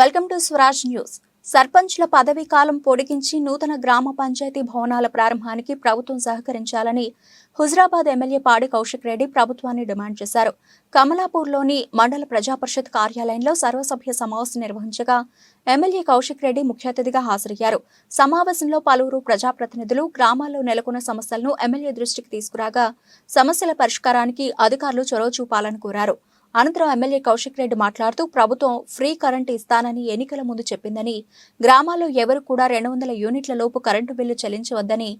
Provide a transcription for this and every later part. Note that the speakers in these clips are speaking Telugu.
Welcome to Swaraj news. సర్పంచ్ల పదవీ కాలం పొడిగించి నూతన గ్రామ పంచాయతీ భవనాల ప్రారంభానికి ప్రభుత్వం సహకరించాలని హుజరాబాద్ ఎమ్మెల్యే పాడి కౌశిక్ రెడ్డి ప్రభుత్వాన్ని డిమాండ్ చేశారు. కమలాపూర్లోని మండల ప్రజాపరిషత్ కార్యాలయంలో సర్వసభ్య సమావేశం నిర్వహించగా ఎమ్మెల్యే కౌశిక్ రెడ్డి ముఖ్య అతిథిగా హాజరయ్యారు. సమావేశంలో పలువురు ప్రజాప్రతినిధులు గ్రామాల్లో నెలకొన్న సమస్యలను ఎమ్మెల్యే దృష్టికి తీసుకురాగా సమస్యల పరిష్కారానికి అధికారులు చొరవ చూపాలని కోరారు. అనంతరం ఎమ్మెల్యే కౌశిక్ రెడ్డి మాట్లాడుతూ ప్రభుత్వం ఫ్రీ కరెంటు ఇస్తానని ఎన్నికల ముందు చెప్పిందని గ్రామాల్లో ఎవరు కూడా రెండు వందల యూనిట్ల లోపు కరెంటు బిల్లు చెల్లించవద్దని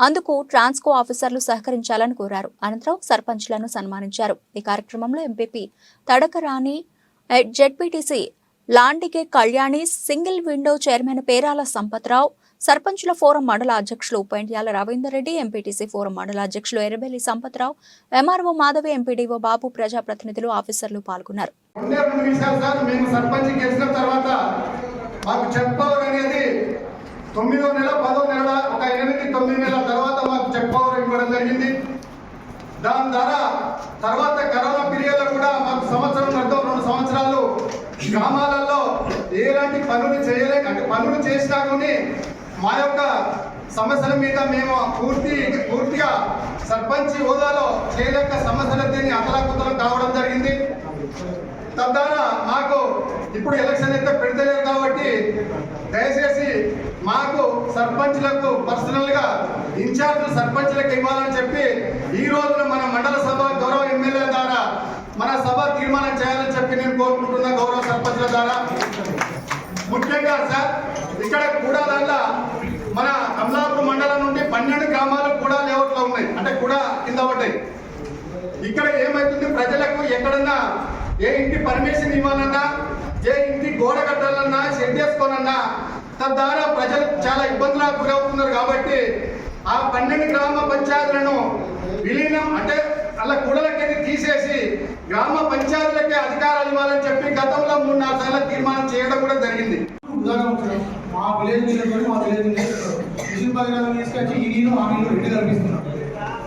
అందుకు ట్రాన్స్కో ఆఫీసర్లు సహకరించాలని కోరారు. అనంతరం సర్పంచ్లను సన్మానించారు. ఈ కార్యక్రమంలో MPP Tadakarani ZPTC Landige Kalyani single window chairman Perala Sampatrao సర్పంచుల ఫోరం మండల అధ్యక్షులు ఉపేంద్యాల రవీందర్ రెడ్డి ఎంపీటీసీ ఫోరం మండల అధ్యక్షులు ఎర్రబెల్లి సంపత్రావు ఎంఆర్ఓ మాధవి ఎంపీడీఓ బాబు ప్రజాప్రతినిధులు ఆఫీసర్లు పాల్గొన్నారు. తొమ్మిదో నెల పదో నెల ఒక ఎనిమిది తొమ్మిది నెలల తర్వాత మాకు చెక్ పవర్ ఇవ్వడం జరిగింది. దాని ద్వారా తర్వాత కరోనా పీరియడ్లో కూడా మాకు సంవత్సరం అర్థం రెండు సంవత్సరాలు గ్రామాలలో ఎలాంటి పనులు చేయలేక అంటే పనులు చేసినా కానీ మా యొక్క సమస్యల మీద మేము పూర్తి పూర్తిగా సర్పంచ్ హోదాలో చేయలేక సమస్యలన్నీ అతలాకుతలం కావడం జరిగింది. తద్వారా మాకు ఇప్పుడు ఎలక్షన్ అయితే పెడతలేదు కాబట్టి దయచేసి మాకు సర్పంచ్లకు పర్సనల్గా ఇన్ఛార్జ్ సర్పంచ్లకు ఇవ్వాలని చెప్పి ఈ రోజున మన మండల సభ గౌరవ ఎమ్మెల్యే ద్వారా మన సభ తీర్మానం చేయాలని చెప్పి నేను కోరుకుంటున్నా గౌరవ సర్పంచ్ల ద్వారా. ముఖ్యంగా సార్ ఇక్కడ కూడా దాంట్లో మన కమలాపూర్ మండలం నుండి పన్నెండు గ్రామాలు కూడా లేఅవుట్లో ఉన్నాయి. అంటే కూడా కింద పడ్డాయి. ఇక్కడ ఏమైతుంది? ప్రజలకు ఎక్కడన్నా ఏ ఇంటి పర్మిషన్ ఇవ్వాలన్నా ఏ ఇంటి గోడ కట్టాలన్నా షెడ్ చేసుకోనన్నా తద్వారా ప్రజలు చాలా ఇబ్బందులకు గురవుతున్నారు కాబట్టి ఆ పన్నెండు గ్రామ పంచాయతీలను విలీనం అంటే అలా కుడలకి తీసేసి గ్రామ పంచాయతీలకే అధికారాలు ఇవ్వాలని చెప్పి గతంలో మూడు నాలుగు సార్లు తీర్మానం చేయడం కూడా జరిగింది. ఉదాహరణ మా విలేజ్ నిలబడి మా విలేజ్ మిషన్ పరికరాలను తీసుకొచ్చి ఈ నీళ్ళు ఆ నీళ్ళు రెండు కల్పిస్తున్నాం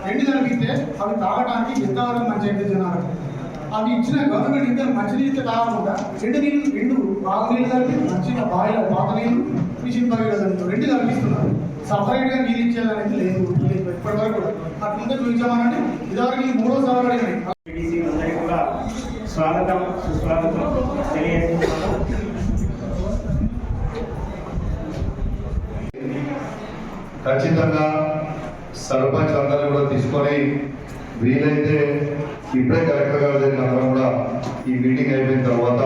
రెండు కల్పిస్తే అవి తాగడానికి ఎంతవరకు మంచి అయితే జనాలు? అవి ఇచ్చిన గవర్నమెంట్ ఇంకా మంచి నీళ్ళు తాగకుండా రెండు నీళ్ళు రెండు బాగునీళ్ళు కలిపి మంచిగా బాయిల పాత నీళ్ళు మిషన్ పరికరాలు రెండు కల్పిస్తున్నారు. సపరేట్గా నీళ్ళు ఇచ్చేదనేది లేదు ఇప్పటివరకు ఇప్పటి వరకు కూడా అట్లుంటే చూపించామనంటే ఇదివరకు ఈ మూడో సవాలు అడిగినాయి స్వాగతం సుస్వాగతం. తెలియజేస్తున్నాం. ఖచ్చితంగా సర్పంచ్ అందరూ కూడా తీసుకొని వీలైతే ఇప్పుడే కలెక్టర్ గారి దగ్గర అందరం కూడా ఈ మీటింగ్ అయిపోయిన తర్వాత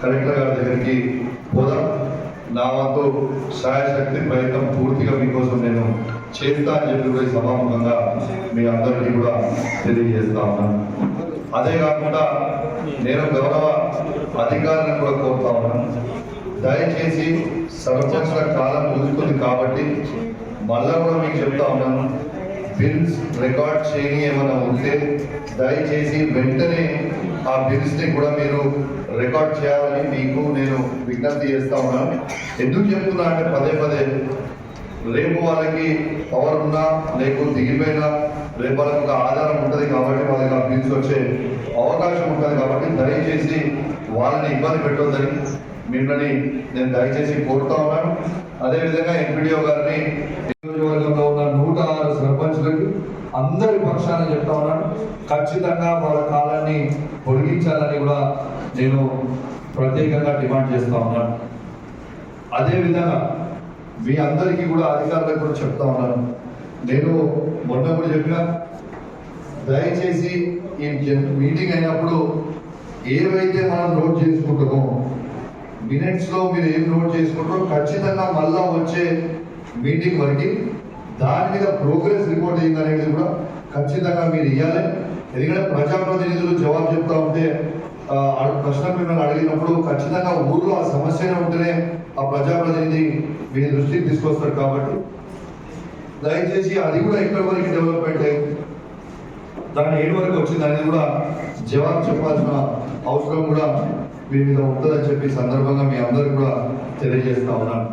కలెక్టర్ గారి దగ్గరికి పోదాం. నా వంతు సహాయశక్తి ప్రయత్నం పూర్తిగా మీకోసం నేను చేస్తా అని చెప్పి కూడా సభాముఖంగా మీ అందరికీ కూడా తెలియజేస్తా ఉన్నాను. అదే కాకుండా నేను గౌరవ అధికారులను కూడా కోరుతా ఉన్నాను. దయచేసి సర్పంచ్ల కాలం ముగుతుంది కాబట్టి మళ్ళా కూడా మీకు చెప్తా ఉన్నాను. బిల్స్ రికార్డ్ చేయని ఏమైనా ఉంటే దయచేసి వెంటనే ఆ బిల్స్ని కూడా మీరు రికార్డ్ చేయాలని మీకు నేను విజ్ఞప్తి చేస్తా ఉన్నాను ఎందుకు చెప్తున్నా అంటే పదే పదే రేపు వాళ్ళకి పవర్ ఉన్నా లేకపోతే దిగిపోయినా రేపు వాళ్ళకి ఒక ఆధారం ఉంటుంది కాబట్టి వాళ్ళకి ఆ బిల్స్ వచ్చే అవకాశం ఉంటుంది కాబట్టి దయచేసి వాళ్ళని ఇబ్బంది పెట్టొద్దని మిమ్మల్ని నేను దయచేసి కోరుతా ఉన్నాను. అదేవిధంగా ఎంపీడీఓ గారిని నియోజకవర్గంలో ఉన్న నూట ఆరు సర్పంచులకి అందరి పక్షాన చెప్తా ఉన్నాను. ఖచ్చితంగా వాళ్ళ కాలాన్ని పొడిగించాలని కూడా నేను ప్రత్యేకంగా డిమాండ్ చేస్తా ఉన్నాను. అదేవిధంగా మీ అందరికీ కూడా అధికారులకు కూడా చెప్తా ఉన్నాను. నేను మొన్న కూడా చెప్పిన దయచేసి ఈ మీటింగ్ అయినప్పుడు ఏవైతే మనం నోట్ చేసుకుంటామో మినిట్స్లో మీరు ఏం నోట్ చేసుకుంటారో ఖచ్చితంగా మళ్ళా వచ్చే మీటింగ్ వరకు దాని మీద ప్రోగ్రెస్ రిపోర్ట్ అయింది అనేది కూడా ఖచ్చితంగా మీరు ఇవ్వాలి ఎందుకంటే ప్రజాప్రతినిధులు జవాబు చెప్తా ఉంటే ఆ, ప్రశ్న మిమ్మల్ని అడిగినప్పుడు ఖచ్చితంగా ఊర్లో ఆ సమస్యనే ఉంటేనే ఆ ప్రజాప్రతినిధి మీ దృష్టికి తీసుకొస్తారు కాబట్టి. దయచేసి అది కూడా ఎక్కడి వరకు డెవలప్మెంట్ అయింది దాని ఏడు వరకు వచ్చింది అనేది కూడా జవాబు చెప్పాల్సిన అవసరం కూడా మీ మీద ఉంటుందని చెప్పి సందర్భంగా మీ అందరికి కూడా తెలియజేస్తా ఉన్నాను.